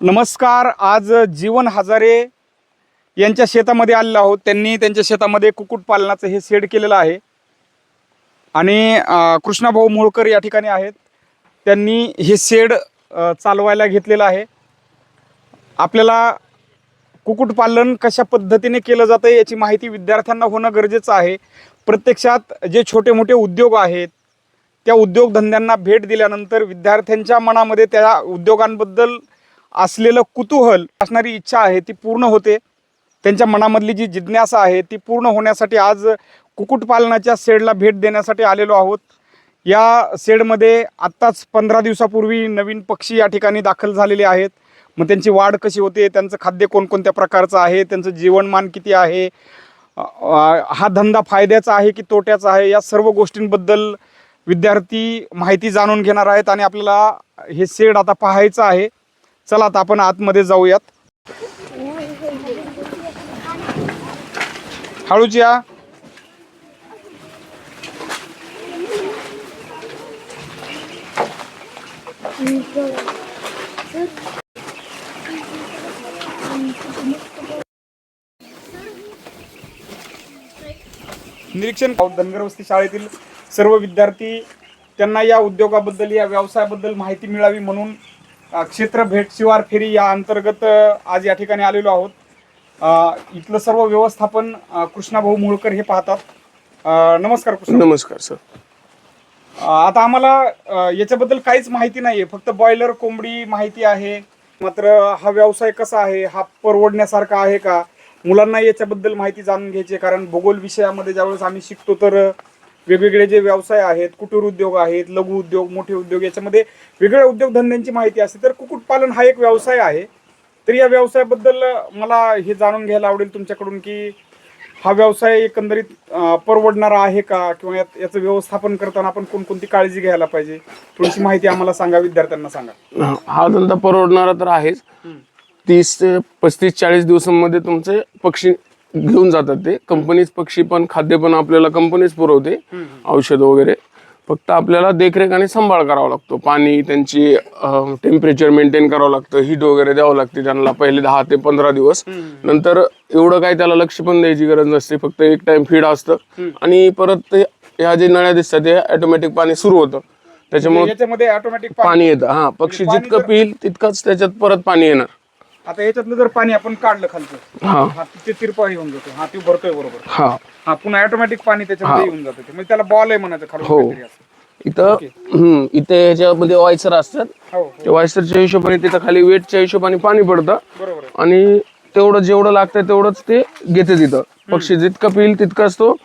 नमस्कार आज जीवन हजारे यांच्या शेतामध्ये आलेलो आहोत. त्यांनी त्यांच्या शेतामध्ये कुक्कुटपालनाचं हे शेड केलेलं आहे. आणि कृष्णाभाऊ मोळकर या ठिकाणी आहेत. त्यांनी हे शेड चालवायला घेतलेलं आहे. आपल्याला कुक्कुटपालन कशा पद्धतीने केलं जातं याची माहिती विद्यार्थ्यांना होणं गरजेचं आहे. प्रत्यक्षात जे छोटे मोठे उद्योग आहेत त्या उद्योगधंद्यांना भेट दिल्यानंतर विद्यार्थ्यांच्या मनामध्ये त्या उद्योगांबद्दल असलेलं कुतूहल असणारी इच्छा आहे ती पूर्ण होते. त्यांच्या मनामधली जी जिज्ञासा आहे ती पूर्ण होण्यासाठी आज कुक्कुटपालनाच्या शेडला भेट देण्यासाठी आलेलो आहोत. या शेडमध्ये आत्ताच पंधरा दिवसापूर्वी नवीन पक्षी या ठिकाणी दाखल झालेले आहेत. मग त्यांची वाढ कशी होते त्यांचं खाद्य कोणकोणत्या प्रकारचं आहे त्यांचं जीवनमान किती आहे हा धंदा फायद्याचा आहे की तोट्याचा आहे या सर्व गोष्टींबद्दल विद्यार्थी माहिती जाणून घेणार आहेत आणि आपल्याला हे शेड आता पाहायचं आहे. चला आता आपण आतमध्ये जाऊयात. हळूच या. निरीक्षण धनगर वस्ती शाळेतील सर्व विद्यार्थी त्यांना या उद्योगाबद्दल या व्यवसायाबद्दल माहिती मिळावी म्हणून क्षेत्र भेट शिवार फेरी या अंतर्गत आज या ठिकाणी आलेलो आहोत. इथलं सर्व व्यवस्थापन कृष्णाभाऊ मुळकर हे पाहतात. नमस्कार कृष्णा. नमस्कार सर. आता आम्हाला याच्याबद्दल काहीच माहिती नाहीये. फक्त बॉयलर कोंबडी माहिती आहे. मात्र हा व्यवसाय कसा आहे? हा परवडण्यासारखा आहे का? मुलांना याच्याबद्दल माहिती जाणून घ्यायची आहे. कारण भूगोल विषयामध्ये ज्यावेळेस आम्ही शिकतो तर वेगवेगळे जे व्यवसाय आहेत कुटीर उद्योग आहेत लघु उद्योग मोठे उद्योग याच्यामध्ये वेगवेगळ्या उद्योगधंद्यांची माहिती असते. तर कुक्कुटपालन हा एक व्यवसाय आहे. तर या व्यवसायाबद्दल मला हे जाणून घ्यायला आवडेल तुमच्याकडून की हा व्यवसाय एकंदरीत परवडणारा आहे का? किंवा यात- याचं व्यवस्थापन करताना आपण कोणकोणती काळजी घ्यायला पाहिजे? थोडीशी माहिती आम्हाला सांगा विद्यार्थ्यांना सांगा. हा धंदा परवडणारा तर आहेच. तीस ते पस्तीस चाळीस दिवसांमध्ये तुमचे पक्षी घेऊन जातात ते. कंपनीच पक्षी पण खाद्य पण आपल्याला कंपनीच पुरवते. औषध वगैरे. फक्त आपल्याला देखरेख आणि सांभाळ करावा लागतो. पाणी त्यांची टेम्परेचर मेंटेन करावं लागतं. हीट वगैरे द्यावं लागते त्यांना पहिले दहा ते पंधरा दिवस. नंतर एवढं काही त्याला लक्ष पण द्यायची गरज नसते. फक्त एक टाइम फीड असतं. आणि परत ह्या जे नळ्या दिसतात ते ऑटोमॅटिक पाणी सुरू होतं. त्याच्यामुळे याच्यामध्ये ऑटोमॅटिक पाणी येतं. हा पक्षी पाणी जितकं पिईल तितकंच त्याच्यात परत पाणी येणार. आता याच्यातलं जर पाणी आपण काढलं खालचं हा. हा ते तिरपा येऊन जातो. हा ती भरतोय बरोबर. हा. हा पुन्हा ऑटोमॅटिक पाणी त्याच्यामध्ये येऊन जातं ते. म्हणजे त्याला बॉल आहे म्हणायचं खालून हो. काहीतरी असं. इथं हम्म इथे ह्याच्यामध्ये असतात. हो त्या वायसरच्या हिशोबाने तिथं खाली वेटच्या हिशोबाने पाणी पडतं. बरोबर आहे. आणि तेवढं जेवढं लागतं तेवढंच ते घेते तिथं. पक्षी जितकं पिईल तितकंच तो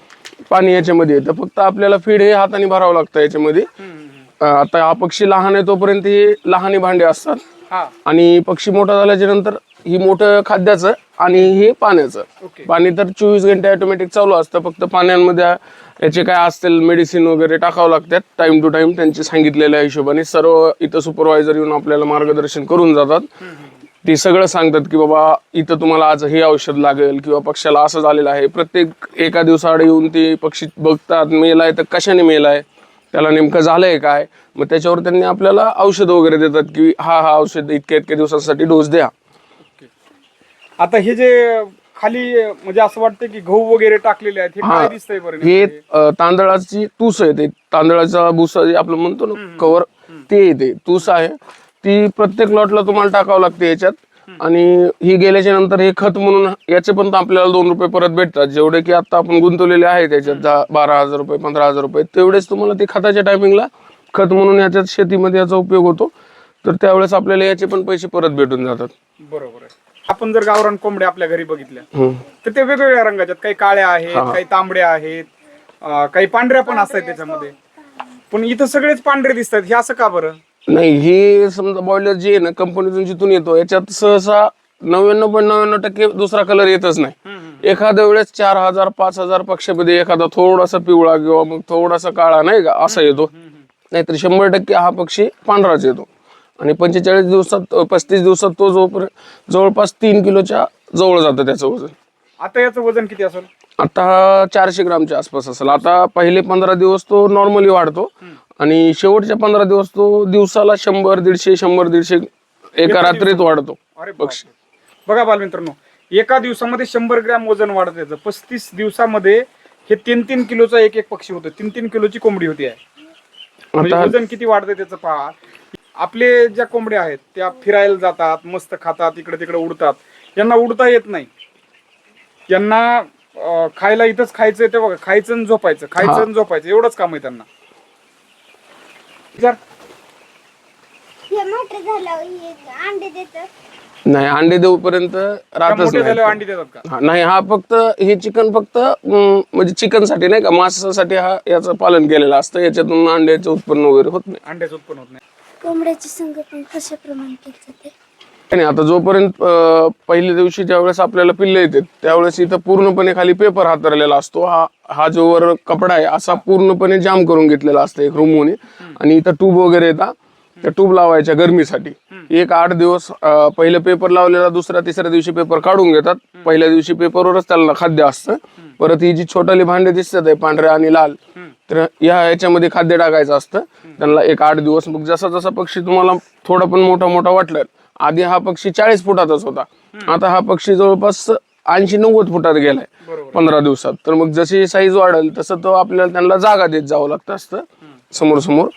पाणी याच्यामध्ये येतं. फक्त आपल्याला फीड हे हाताने भरावं लागतं याच्यामध्ये. हम्म, हम्म, हम्म. अं, आता हा पक्षी लहान आहे तोपर्यंत हे लहानी भांडे असतात. हा आणि पक्षी मोठा झाल्याच्यानंतर ही मोठं खाद्याचं आणि हे पाण्याचं. पाणी तर चोवीस घंटे ऑटोमॅटिक चालू असतं. फक्त पाण्यामध्ये याचे काय असतील मेडिसिन वगैरे टाकावं लागतात. टाइम टू टाइम त्यांचे सांगितलेल्या हिशोबाने सर्व इथं सुपरवायझर येऊन आपल्याला मार्गदर्शन करून जातात. ते सगळं सांगतात की बाबा इथं तुम्हाला आज हे औषध लागेल किंवा पक्षाला असं झालेलं आहे. प्रत्येक एका दिवसाआड येऊन ते पक्षी बघतात. मेलाय तर कशाने मेलाय त्याला नेमकं झालंय काय? मग त्याच्यावर त्यांनी आपल्याला औषध वगैरे देतात की हा हा औषध इतक्या इतक्या दिवसांसाठी डोस द्या. आता हे जे खाली म्हणजे असं वाटतं की गहू वगैरे टाकलेले आहेत हे काय दिसतंय बरं हे नेमकं? अ, तांदळाची तूस आहे ते. तांदळाचा भुसा जे आपलं म्हणतो ना कवर ते येते तूस आहे. ती प्रत्येक लॉटला तुम्हाला टाकावं लागते याच्यात. आणि ही गेल्याच्यानंतर हे खत म्हणून याचे पण आपल्याला दोन रुपये परत भेटतात. जेवढे की आता आपण गुंतवलेले आहेत याच्यात दहा बारा हजार रुपये पंधरा हजार रुपये तेवढेच तुम्हाला ते खताच्या टायमिंगला खत म्हणून याच्यात शेतीमध्ये याचा उपयोग होतो. तर त्यावेळेस आपल्याला याचे पण पैसे परत भेटून जातात. बरोबर आहे. आपण जर गावरान कोंबड्या आपल्या घरी बघितल्या. तर ते वेगवेगळ्या रंगाच्या. काही काळ्या आहेत काही तांबड्या आहेत काही पांढऱ्या पण असतात त्याच्यामध्ये. पण इथं सगळेच पांढरे दिसतात. हे असं का बरं? नाही हे समजा बॉयलर जे आहे ना कंपनीतून जिथून येतो याच्यात सहसा नव्याण्णव पॉईंट नव्याण्णव टक्के दुसरा कलर येतच नाही. एखाद्या वेळेस चार हजार पाच हजार पक्षामध्ये एखादा थोडासा पिवळा किंवा मग थोडासा काळा नाही का असा येतो. नाहीतर शंभर टक्के हा पक्षी पांढराच येतो. आणि पंचेचाळीस दिवसात पस्तीस दिवसात तो जवळपास तीन किलोच्या जवळ जातं त्याचं वजन. आता याचं वजन किती असेल? आता चारशे ग्रामच्या आसपास असेल. आता पहिले पंधरा दिवस तो नॉर्मली वाढतो. आणि शेवटच्या पंधरा दिवस तो दिवसाला शंभर दीडशे शंभर दीडशे एका रात्रीत वाढतो. अरे पक्षी बघा बालमित्रांनो एका दिवसामध्ये शंभर ग्रॅम वजन वाढत याचं पस्तीस दिवसामध्ये हे तीन तीन किलोचा एक एक पक्षी होतो. तीन तीन किलोची कोंबडी होती आहे म्हणजे आता वजन किती वाढतं त्याचं पहा. आपले ज्या कोंबड्या आहेत त्या फिरायला जातात मस्त खातात इकडे तिकडे उडतात. यांना उडता येत नाही. यांना अं, खायला इथंच खायचं ते बघा खायचं आणि झोपायचं खायचं. आणि झोपायचं एवढंच काम आहे त्यांना. विचार. हे मोठे झाल्यावर हे अंडे देतात. नाही अंडे देऊपर्यंत राहतच मोठे नाही. अंडी देतात का? हा, नाही हा फक्त हे चिकन फक्त अं, म्हणजे चिकनसाठी नाही का मांसासाठी हा याचं पालन केलेलं असतं. याच्यातून अंड्याचं उत्पन्न वगैरे होत नाही. कोंबड्याचे उत्पन्न होत नाही. कोंबड्याचे संगोपन कशा प्रमाणे केले जाते? आणि आता जोपर्यंत पहिल्या दिवशी ज्यावेळेस आपल्याला पिल्ले येतात त्यावेळेस इथं पूर्णपणे खाली पेपर हातरलेला असतो. हा हा जो वर कपडा आहे असा पूर्णपणे जाम करून घेतलेला असतो एक रूमने आणि इथं ट्यूब वगैरे येतात. त्या ट्यूब लावायच्या गरमीसाठी. एक आठ दिवस पहिले पहिलं पेपर लावलेला दुसऱ्या तिसऱ्या दिवशी पेपर काढून घेतात. पहिल्या दिवशी पेपरवरच त्याला खाद्य असतं. परत ही जी छोटाली भांडे दिसतात आहे पांढऱ्या आणि लाल तर या याच्यामध्ये खाद्य टाकायचं असतं. त्यांना एक आठ दिवस मग जसा जसा पक्षी तुम्हाला थोडा पण मोठा मोठा वाटला आधी हा पक्षी चाळीस फुटाचाच होता. आता हा पक्षी जवळपास ऐंशी नव्वद फुटात गेलाय. पंधरा दिवसात. तर मग जशी साईज वाढेल तसं तो आपल्याला त्यांना जागा देत जावं लागतं असतं. समोर समोर.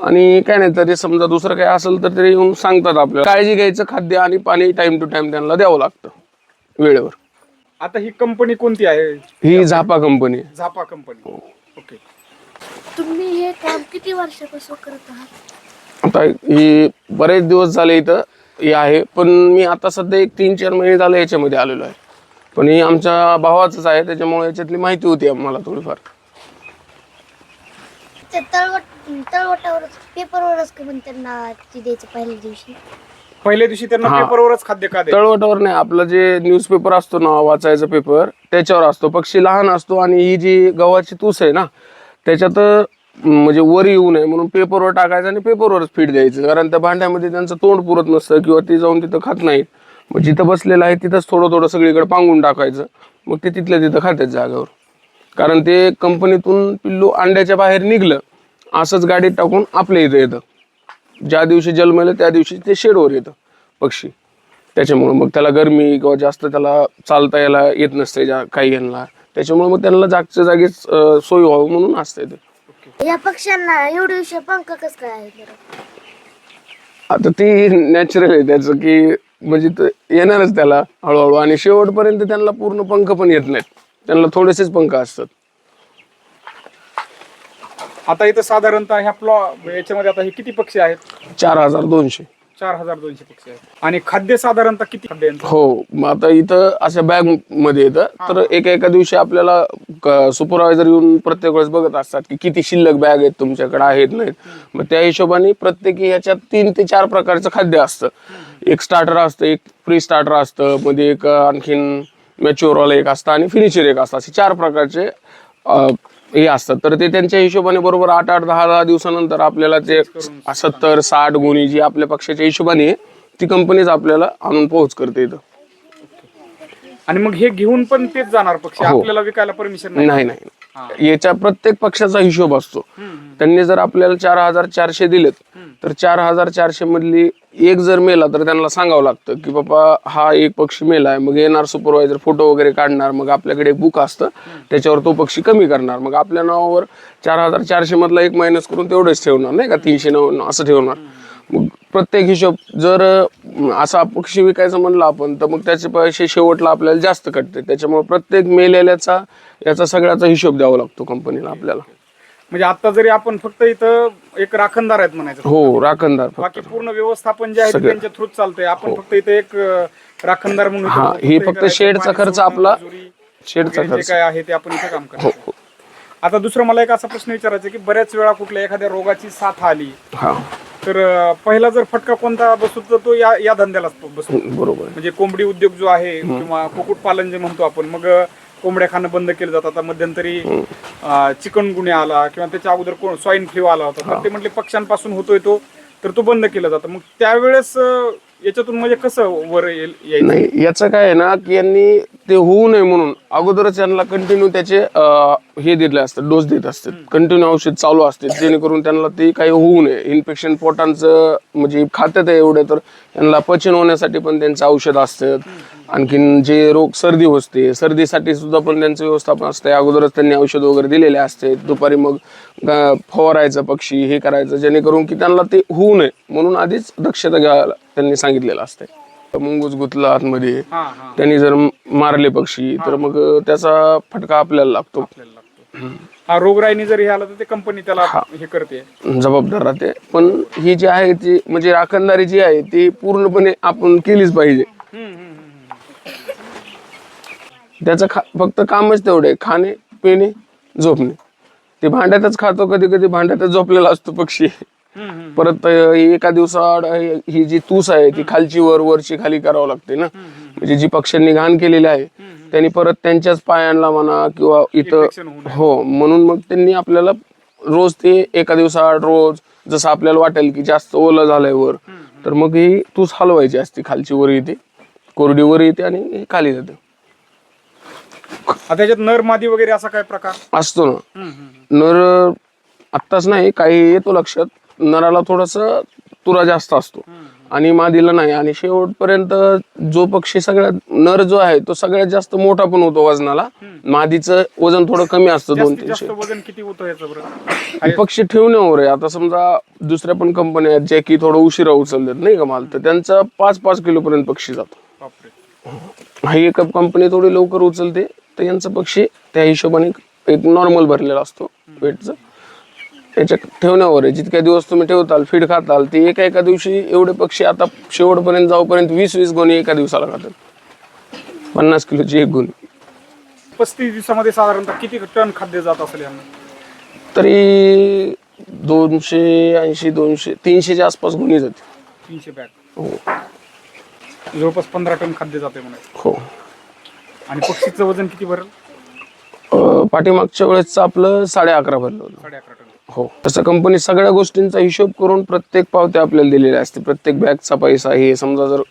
आणि काय नाही तरी समजा दुसरं काय असेल तर ते येऊन सांगतात आपल्याला. काळजी घ्यायचं खाद्य आणि पाणी टाइम टू टाइम त्यांना द्यावं लागतं. वेळेवर. आता ही कंपनी कोणती आहे? ही झापा कंपनी झापा कंपनी ओके तुम्ही हे काम किती वर्षापासून करत आहात? आता ही बरेच दिवस झाले इथं. हे आहे पण मी आता सध्या एक तीन चार महिने झाले याच्यामध्ये आलेलो आहे पण ही आमच्या भावाचंच आहे त्याच्यामुळे याच्यातली माहिती होती आम्हाला थोडीफार ते तळवट तळवटावरच पेपरवरच का पण त्यांना ती द्यायचं पहिल्या दिवशी पहिल्या दिवशी त्यांना हा. पेपरवरच खाद्य का द्यायचं? तळवटावर नाही आपलं जे न्यूजपेपर असतो ना वाचायचा पेपर त्याच्यावर असतो पक्षी लहान असतो आणि ही जी गव्हाची तूस आहे ना त्याच्यात म्हणजे वर येऊ नये म्हणून पेपरवर टाकायचं आणि पेपरवरच फीड द्यायचं. कारण त्या भांड्यामध्ये त्यांचं तोंड पुरत नसतं किंवा ती जाऊन तिथं खात नाहीत. मग जिथं बसलेलं आहे तिथंच थोडं थोडं सगळीकडे पांगून टाकायचं. मग ते तिथल्या तिथं खात्यात जागेवर. कारण ते कंपनीतून पिल्लू अंड्याच्या बाहेर निघलं असंच गाडीत टाकून आपल्या इथं येतं. ज्या दिवशी जन्मलं त्या दिवशी ते शेडवर येतं पक्षी. त्याच्यामुळं मग त्याला गरमी किंवा जास्त त्याला चालता यायला येत नसते ज्या काही यांना त्याच्यामुळे मग त्यांना जागच्या जागीच सोय व्हावं म्हणून असते ते. या पक्ष्यांना एवढे विषय पंख कस काय बरं? आता ती नॅचरल आहे त्याचं की म्हणजे ते येणारच त्याला हळूहळू. आणि शेवटपर्यंत त्यांना पूर्ण पंख पण येत नाहीत. त्यांना थोडेसेच पंख असतात. आता इथं साधारणतः ह्या प्लॉ याच्यामध्ये आता हे किती पक्षी आहेत? चार हजार दोनशे. चार हजार दोनशे पक्षी आहेत. आणि खाद्य साधारणतः किती खाद्य? हो मग आता इथं अशा बॅगमध्ये येतं. तर एका एका दिवशी आपल्याला सुपरवायझर येऊन प्रत्येक वेळेस बघत असतात की किती शिल्लक बॅग आहेत तुमच्याकडे आहेत नाहीत. मग त्या हिशोबाने प्रत्येकी ह्याच्यात तीन ते चार प्रकारचं खाद्य असतं. एक स्टार्टर असतं एक प्री स्टार्टर असतं मध्ये एक आणखीन मॅच्युअरवाला एक असतं आणि फिनिशर एक असतं. असे चार प्रकारचे अं, हे असतात. तर ते त्यांच्या हिशोबाने बरोबर आठ आठ दहा दहा दिवसानंतर आपल्याला ते सत्तर साठ गुणी जी आपल्या पक्षाच्या हिशोबाने आहे, ती कंपनीच आपल्याला आणून पोहोच करते इथं. आणि मग हे घेऊन पण तेच जाणार पक्षी? हो. आपल्याला विकायला परमिशन नाही नाही नाही. याच्या प्रत्येक पक्षाचा हिशोब असतो. त्यांनी जर आपल्याला चार हजार चारशे दिलेत तर चार हजार चारशे मधली एक जर मेला तर त्यांना सांगावं लागतं की बाबा हा एक पक्षी मेला आहे मग येणार सुपरवायझर फोटो वगैरे काढणार मग आपल्याकडे एक बुक असतं त्याच्यावर तो पक्षी कमी करणार. मग आपल्या नावावर चार हजार चारशे मधला एक मायनस करून तेवढंच ठेवणार नाही का? तीनशे नव्याण्णव असं ठेवणार. मग प्रत्येक हिशोब जर असा पक्षी विकायचं म्हणलं आपण तर मग त्याचे पैसे शेवटला आपल्याला जास्त कटते. त्याच्यामुळे प्रत्येक मेलेल्याचा याचा सगळ्याचा हिशोब द्यावा लागतो कंपनीला आपल्याला. म्हणजे आता जरी आपण फक्त इथं एक राखणदार आहेत म्हणायचं हो राखणदार. बाकी पूर्ण व्यवस्थापन जे आहे ते सगळं. त्यांच्या थ्रूच चालतंय. आपण फक्त इथे एक अं, राखणदार म्हणून हा, इथं हे फक्त शेडचा पाणी खर्च सोडणं, आपला- मजुरी शेडचा वगैरे जे खर्च. काय आहे ते आपण इथे काम हो करायचं हो. आता दुसरं मला एक असा प्रश्न विचारायचा आहे की बऱ्याच वेळा कुठल्या एखाद्या रोगाची साथ आली. हा. तर अं, पहिला जर फटका कोणता बसतो तर तो या या धंद्यालाच बसतो. बरोबर. म्हणजे कोंबडी उद्योग जो आहे किंवा कुक्कुट पालन जे म्हणतो आपण मग अं, कोंबड्या खाणं बंद केलं जातं. आता मध्यंतरी चिकन गुन्हे आला किंवा त्याच्या अगोदर स्वाईन फ्लू आला होता. तर ते म्हटले पक्ष्यांपासून होतोय तो तर तो बंद केला जातो. मग त्यावेळेस अं, याच्यातून म्हणजे कसं वर येईल यायचं? नाही याचं काय आहे ना की यांनी ते होऊ नये म्हणून अगोदरच यांना कंटिन्यू त्याचे अं, हे दिले असतात डोस देत असतात कंटिन्यू औषध चालू असते. जेणेकरून त्यांना ते काही होऊ नये. इन्फेक्शन पोटांचं म्हणजे खात्यात आहे एवढे तर त्यांना पचन होण्यासाठी पण त्यांचं औषध असतात आणखीन जे रोग सर्दी होते सर्दीसाठी सुद्धा पण त्यांचं व्यवस्थापन असते अगोदरच त्यांनी औषध वगैरे दिलेले असते. दुपारी मग फवारायचं पक्षी हे करायचं जेणेकरून की त्यांना ते होऊ नये. म्हणून आधीच दक्षता घ्यायला त्यांनी सांगितलेलं असते मुंगूस गुतला आतमध्ये. त्यांनी जर मारले पक्षी तर मग त्याचा फटका आपल्याला लागतो. हा रोगराईने जर हे आलं तर ते कंपनी त्याला हे. करते. जबाबदार राहते. पण ही जी आहे ती म्हणजे राखणदारी जी आहे ती पूर्णपणे आपण केलीच पाहिजे. त्याचं खा फक्त कामच तेवढे खाणे पिणे झोपणे. ते भांड्यातच खातो कधी कधी भांड्यातच झोपलेला असतो पक्षी. परत एका दिवसाआड हे- जी तूस आहे ती खालची वर वरची खाली करावं लागते ना. म्हणजे जी पक्ष्यांनी घाण केलेली आहे त्यांनी परत त्यांच्याच पायांना म्हणा किंवा इथं हो म्हणून मग त्यांनी आपल्याला रोज ते एका दिवसाआड रोज जसं आपल्याला वाटेल की जास्त ओलं झालंय वर तर मग ही तूस हलवायची असते खालची वर येते कोरडी वर येते आणि खाली जाते. आता त्याच्यात नर मादी वगैरे असा काय प्रकार? असतो ना. नर आत्ताच नाही काही येतो लक्षात. नराला थोडस तुरा जास्त असतो. आणि मादीला नाही. आणि शेवटपर्यंत जो पक्षी सगळ्यात नर जो आहे तो सगळ्यात जास्त मोठा पण होतो वजनाला. मादीचं वजन थोडं कमी असतं दोन तीनशे. वजन किती होतं याचं बरं पक्षी ठेवण्यावर आहे आता समजा दुसऱ्या पण कंपन्या आहेत ज्या की थोडं उशिरा उचलतात नाही का माल? तर त्यांचा पाच पाच किलो पर्यंत पक्षी जातो. ही एक कंपनी थोडी लवकर उचलते तर यांचा पक्षी त्या हिशोबाने एक नॉर्मल भरलेला असतो वेटचं. त्याच्या ठेवण्यावर आहे. जितक्या दिवस तुम्ही ठेवताल फीड खाताल ते एका एका दिवशी एवढे पक्षी आता शेवटपर्यंत जाऊपर्यंत वीस वीस गोणी एका दिवसाला खातात. पन्नास किलोची एक गोणी. पस्तीस दिवसामध्ये साधारणतः किती टन खाद्य जात असेल यांना? तरी दोनशे ऐंशी दोनशे तीनशेच्या आसपास गुन्हे जाते. तीनशे बॅग. हो. जवळपास पंधरा टन खाद्य जाते म्हणे. हो. आणि पक्षीचं वजन किती भरेल? अं, पाठीमागच्या वेळेसचं आपलं साडे अकरा भरलं होतं. साडे अकरा टन. हो. तसं कंपनी सगळ्या गोष्टींचा हिशोब करून प्रत्येक पावती आपल्याला दिलेली असते. प्रत्येक बॅगचा पैसा हे समजा जर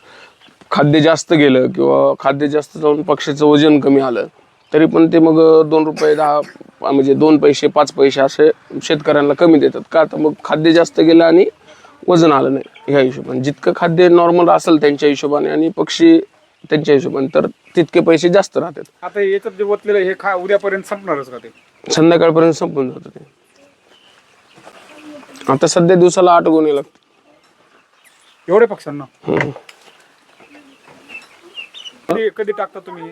खाद्य जास्त गेलं किंवा खाद्य जास्त जाऊन पक्षाचं वजन कमी आलं तरी पण ते मग दोन रुपये दहा म्हणजे दोन पैसे पाच पैसे असे शेतकऱ्यांना कमी देतात. का तर मग खाद्य जास्त गेलं आणि वजन आलं नाही ह्या हिशोबाने. जितकं खाद्य नॉर्मल असेल त्यांच्या हिशोबाने आणि पक्षी त्यांच्या हिशोबाने तर तितके पैसे जास्त राहतात. आता याच्यात जे ओतलेलं हे खा उद्यापर्यंत संपणारच का ते? संध्याकाळपर्यंत संपून जातं ते. आता सध्या दिवसाला आठ गुन्हे लागतात. एवढे पक्ष्यांना? हम्म. कधी कधी टाकता तुम्ही?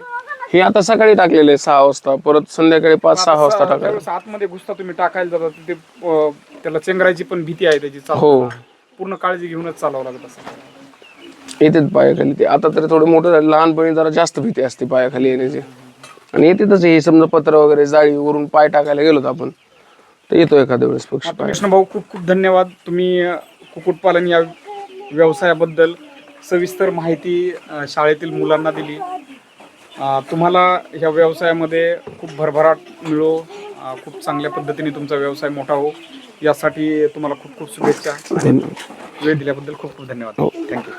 हे आता सकाळी टाकलेले सहा वाजता. परत संध्याकाळी पाच सहा वाजता टाकायला. त्यावेळेस आतमध्ये घुसता तुम्ही टाकायला जाता तिथे अं, त्याला चेंगरायची पण भीती आहे त्याची. हो. पूर्ण काळजी घेऊनच चालावं लागत असं. येतात पायाखाली ते. आता तरी थोडं मोठं झालं लहानपणी जरा जास्त भीती असते पायाखाली येण्याची. आणि येतेच हे समजा पत्र वगैरे जाळी वरून पाय टाकायला गेलो आपण. तर येतो एखाद्या वेळेस पक्षी पाय कृष्ण भाऊ खूप खूप धन्यवाद. तुम्ही अ, कुक्कुटपालन या व्यवसायाबद्दल सविस्तर माहिती अ, शाळेतील मुलांना दिली. अ, तुम्हाला ह्या व्यवसायामध्ये खूप भरभराट मिळो. अ, खूप चांगल्या पद्धतीने तुमचा व्यवसाय मोठा हो. यासाठी तुम्हाला खूप खूप शुभेच्छा. वेळ दिल्याबद्दल खूप खूप धन्यवाद. थँक्यू